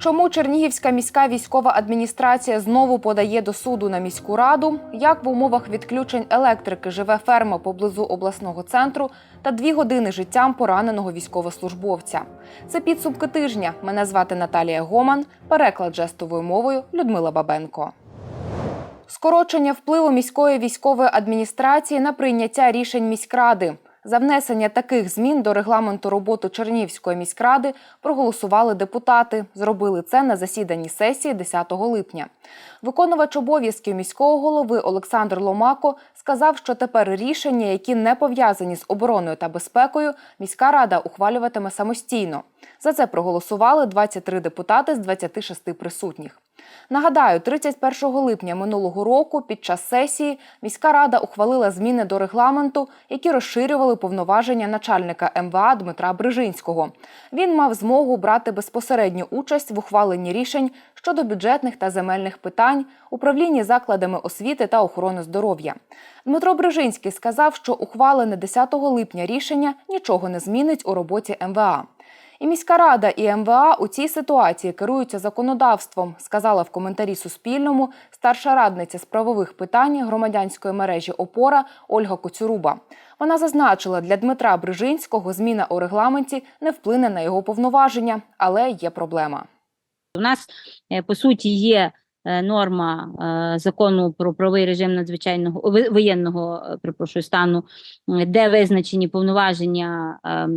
Чому Чернігівська міська військова адміністрація знову подає до суду на міську раду? Як в умовах відключень електрики живе ферма поблизу обласного центру та дві години життям пораненого військовослужбовця? Це підсумки тижня. Мене звати Наталія Гоман. Переклад жестовою мовою Людмила Бабенко. Скорочення впливу міської військової адміністрації на прийняття рішень міськради. За внесення таких змін до регламенту роботи Чернігівської міськради проголосували депутати. Зробили це на засіданні сесії 10 липня. Виконувач обов'язків міського голови Олександр Ломако сказав, що тепер рішення, які не пов'язані з обороною та безпекою, міська рада ухвалюватиме самостійно. За це проголосували 23 депутати з 26 присутніх. Нагадаю, 31 липня минулого року під час сесії міська рада ухвалила зміни до регламенту, які розширювали повноваження начальника МВА Дмитра Брижинського. Він мав змогу брати безпосередню участь в ухваленні рішень щодо бюджетних та земельних питань, управлінні закладами освіти та охорони здоров'я. Дмитро Брижинський сказав, що ухвалене 10 липня рішення нічого не змінить у роботі МВА. І міська рада і МВА у цій ситуації керуються законодавством, сказала в коментарі Суспільному старша радниця з правових питань громадянської мережі Опора Ольга Коцюруба. Вона зазначила, для Дмитра Брижинського зміна у регламенті не вплине на його повноваження, але є проблема. У нас е, по суті є е, норма е, закону про правовий режим надзвичайного ви- воєнного перепрошую, стану, де визначені повноваження е,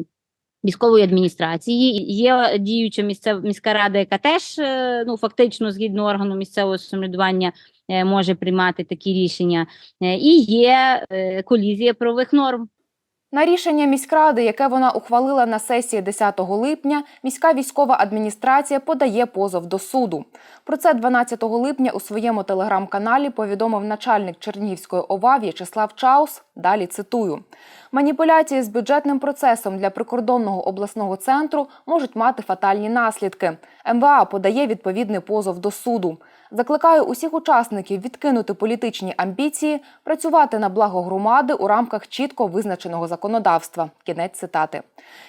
військової адміністрації. Є діюча місцева міська рада, яка теж е, ну фактично згідно органу місцевого самоврядування е, може приймати такі рішення, Е, і є колізія правових норм. На рішення міськради, яке вона ухвалила на сесії 10 липня, міська військова адміністрація подає позов до суду. Про це 12 липня у своєму телеграм-каналі повідомив начальник Чернігівської ОВА В'ячеслав Чаус. Далі цитую: маніпуляції з бюджетним процесом для прикордонного обласного центру можуть мати фатальні наслідки. МВА подає відповідний позов до суду. Закликаю усіх учасників відкинути політичні амбіції, працювати на благо громади у рамках чітко визначеного законодавства. Кінець цитати.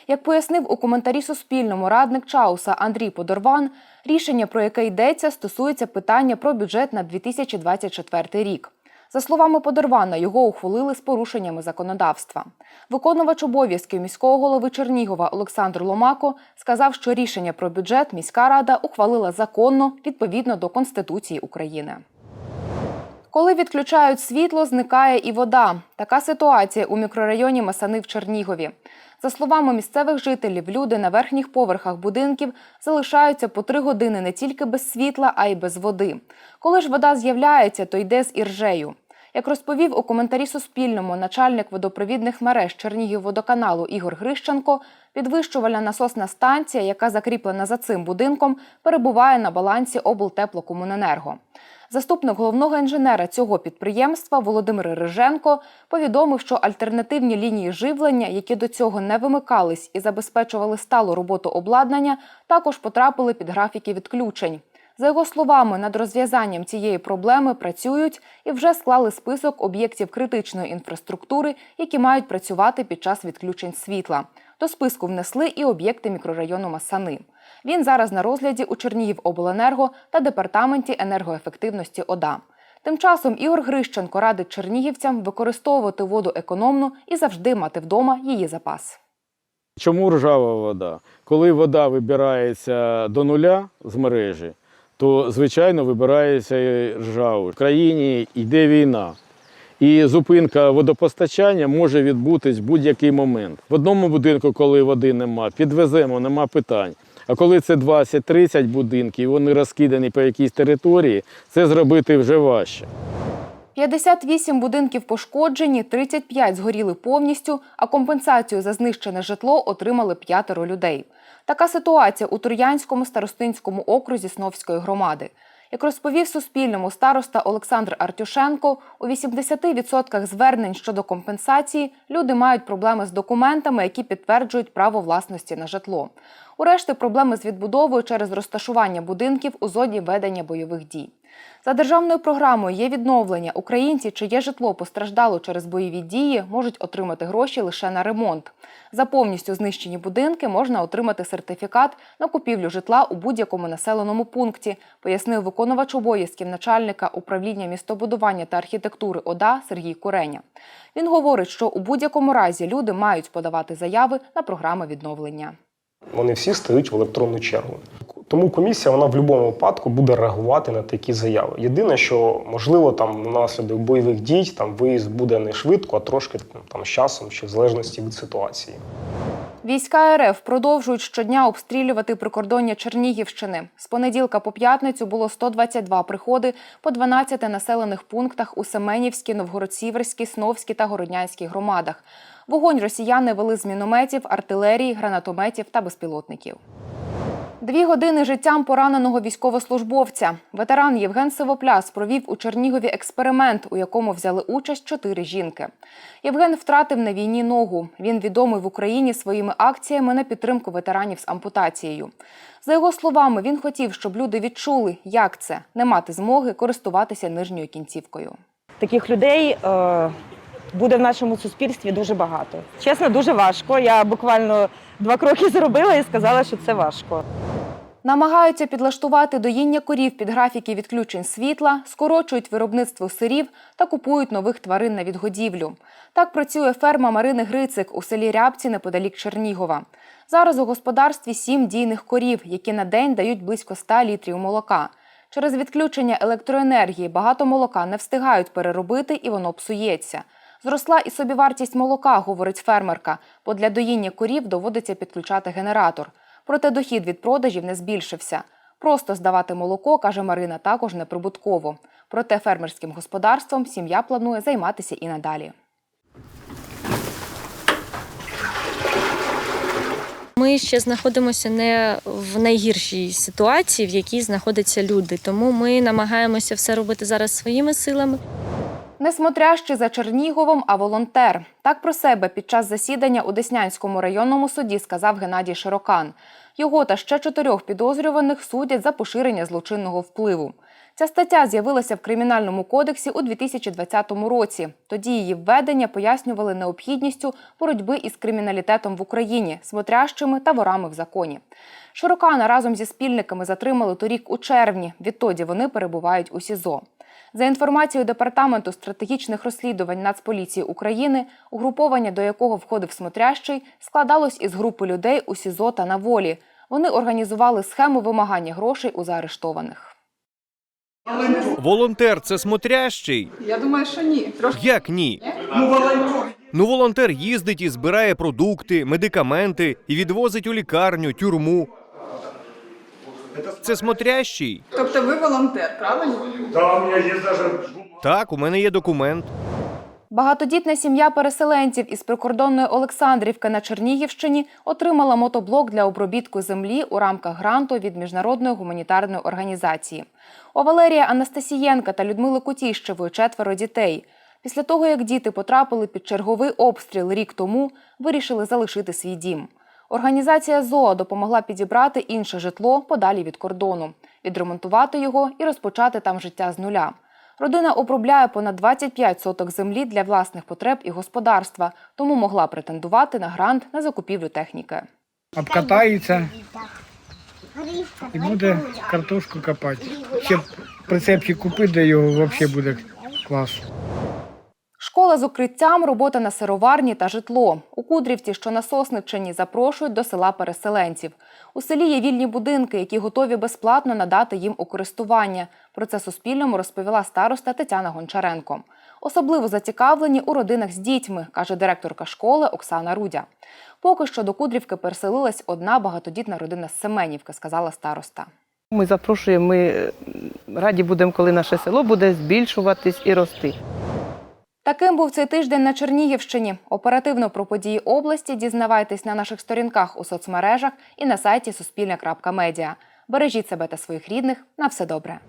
Як пояснив у коментарі Суспільному радник Чауса Андрій Подорван, рішення, про яке йдеться, стосується питання про бюджет на 2024 рік. За словами Подорвана, його ухвалили з порушеннями законодавства. Виконувач обов'язків міського голови Чернігова Олександр Ломако сказав, що рішення про бюджет міська рада ухвалила законно відповідно до Конституції України. Коли відключають світло, зникає і вода. Така ситуація у мікрорайоні Масани в Чернігові. За словами місцевих жителів, люди на верхніх поверхах будинків залишаються по три години не тільки без світла, а й без води. Коли ж вода з'являється, то йде з іржею. Як розповів у коментарі Суспільному начальник водопровідних мереж Чернігівводоканалу Ігор Грищенко, підвищувальна насосна станція, яка закріплена за цим будинком, перебуває на балансі облтеплокомуненерго. Заступник головного інженера цього підприємства Володимир Риженко повідомив, що альтернативні лінії живлення, які до цього не вимикались і забезпечували сталу роботу обладнання, також потрапили під графіки відключень. За його словами, над розв'язанням цієї проблеми працюють і вже склали список об'єктів критичної інфраструктури, які мають працювати під час відключень світла. До списку внесли і об'єкти мікрорайону Масани. Він зараз на розгляді у Чернігівобленерго та департаменті енергоефективності ОДА. Тим часом Ігор Грищенко радить чернігівцям використовувати воду економно і завжди мати вдома її запас. Чому ржава вода? Коли вода вибирається до нуля з мережі, то звичайно вибирається ржаву. В країні йде війна. І зупинка водопостачання може відбутись в будь-який момент. В одному будинку, коли води нема, підвеземо, нема питань. А коли це 20-30 будинків, вони розкидані по якійсь території, це зробити вже важче. 58 будинків пошкоджені, 35 згоріли повністю, а компенсацію за знищене житло отримали п'ятеро людей. Така ситуація у Тур'янському старостинському окрузі Сновської громади. Як розповів Суспільному староста Олександр Артюшенко, у 80% звернень щодо компенсації люди мають проблеми з документами, які підтверджують право власності на житло. У решти проблеми з відбудовою через розташування будинків у зоні ведення бойових дій. За державною програмою є відновлення. Українці, чиє житло постраждало через бойові дії, можуть отримати гроші лише на ремонт. За повністю знищені будинки можна отримати сертифікат на купівлю житла у будь-якому населеному пункті, пояснив виконувач обов'язків начальника управління містобудування та архітектури ОДА Сергій Куреня. Він говорить, що у будь-якому разі люди мають подавати заяви на програми відновлення. Вони всі стають в електронну чергу. Тому комісія вона в будь-якому випадку буде реагувати на такі заяви. Єдине, що можливо там внаслідок бойових дій там виїзд буде не швидко, а трошки там з часом, чи в залежності від ситуації. Війська РФ продовжують щодня обстрілювати прикордоння Чернігівщини. З понеділка по п'ятницю було 122 приходи по 12 населених пунктах у Семенівській, Новгород-Сіверській, Сновській та Городнянській громадах. Вогонь росіяни вели з мінометів, артилерії, гранатометів та безпілотників. Дві години життям пораненого військовослужбовця. Ветеран Євген Сивопляс провів у Чернігові експеримент, у якому взяли участь чотири жінки. Євген втратив на війні ногу. Він відомий в Україні своїми акціями на підтримку ветеранів з ампутацією. За його словами, він хотів, щоб люди відчули, як це не мати змоги користуватися нижньою кінцівкою. Таких людей е, буде в нашому суспільстві дуже багато. Чесно, дуже важко. Я буквально два кроки зробила і сказала, що це важко. Намагаються підлаштувати доїння корів під графіки відключень світла, скорочують виробництво сирів та купують нових тварин на відгодівлю. Так працює ферма Марини Грицик у селі Рябці неподалік Чернігова. Зараз у господарстві сім дійних корів, які на день дають близько 100 літрів молока. Через відключення електроенергії багато молока не встигають переробити і воно псується. Зросла і собівартість молока, говорить фермерка, бо для доїння корів доводиться підключати генератор. Проте дохід від продажів не збільшився. Просто здавати молоко, каже Марина, також неприбутково. Проте фермерським господарством сім'я планує займатися і надалі. Ми ще знаходимося не в найгіршій ситуації, в якій знаходяться люди. Тому ми намагаємося все робити зараз своїми силами. Не смотрящий за Черніговом, а волонтер. Так про себе під час засідання у Деснянському районному суді сказав Геннадій Широкан. Його та ще чотирьох підозрюваних судять за поширення злочинного впливу. Ця стаття з'явилася в Кримінальному кодексі у 2020 році. Тоді її введення пояснювали необхідністю боротьби із криміналітетом в Україні, смотрящими та ворами в законі. Широкана разом зі спільниками затримали торік у червні. Відтоді вони перебувають у СІЗО. За інформацією Департаменту стратегічних розслідувань Нацполіції України, угруповання, до якого входив Смотрящий, складалось із групи людей у СІЗО та на волі. Вони організували схему вимагання грошей у заарештованих. Волонтер це смотрящий? Я думаю, що ні. Трошки Як ні? Ну, волонтер їздить і збирає продукти, медикаменти і відвозить у лікарню, тюрму. Це смотрящий? тобто ви волонтер, правильно? Так, у мене є документ. Багатодітна сім'я переселенців із прикордонної Олександрівки на Чернігівщині отримала мотоблок для обробітку землі у рамках гранту від міжнародної гуманітарної організації. У Валерія Анастасієнка та Людмили Кутіщевої четверо дітей. Після того, як діти потрапили під черговий обстріл рік тому, вирішили залишити свій дім. Організація ЗОА допомогла підібрати інше житло подалі від кордону, відремонтувати його і розпочати там життя з нуля. Родина обробляє понад 25 соток землі для власних потреб і господарства, тому могла претендувати на грант на закупівлю техніки. обкатається і буде картошку копати. Ще прицепчик купити, де його взагалі буде клас. Школа з укриттям, робота на сироварні та житло. У Кудрівці, що на Сосниччині, запрошують до села переселенців. У селі є вільні будинки, які готові безплатно надати їм у користування. Про це Суспільному розповіла староста Тетяна Гончаренко. Особливо зацікавлені у родинах з дітьми, каже директорка школи Оксана Рудя. Поки що до Кудрівки переселилась одна багатодітна родина з Семенівки, сказала староста. Ми запрошуємо, ми раді будемо, коли наше село буде збільшуватись і рости. Таким був цей тиждень на Чернігівщині. Оперативно про події області дізнавайтесь на наших сторінках у соцмережах і на сайті Суспільне.Медіа. Бережіть себе та своїх рідних. На все добре.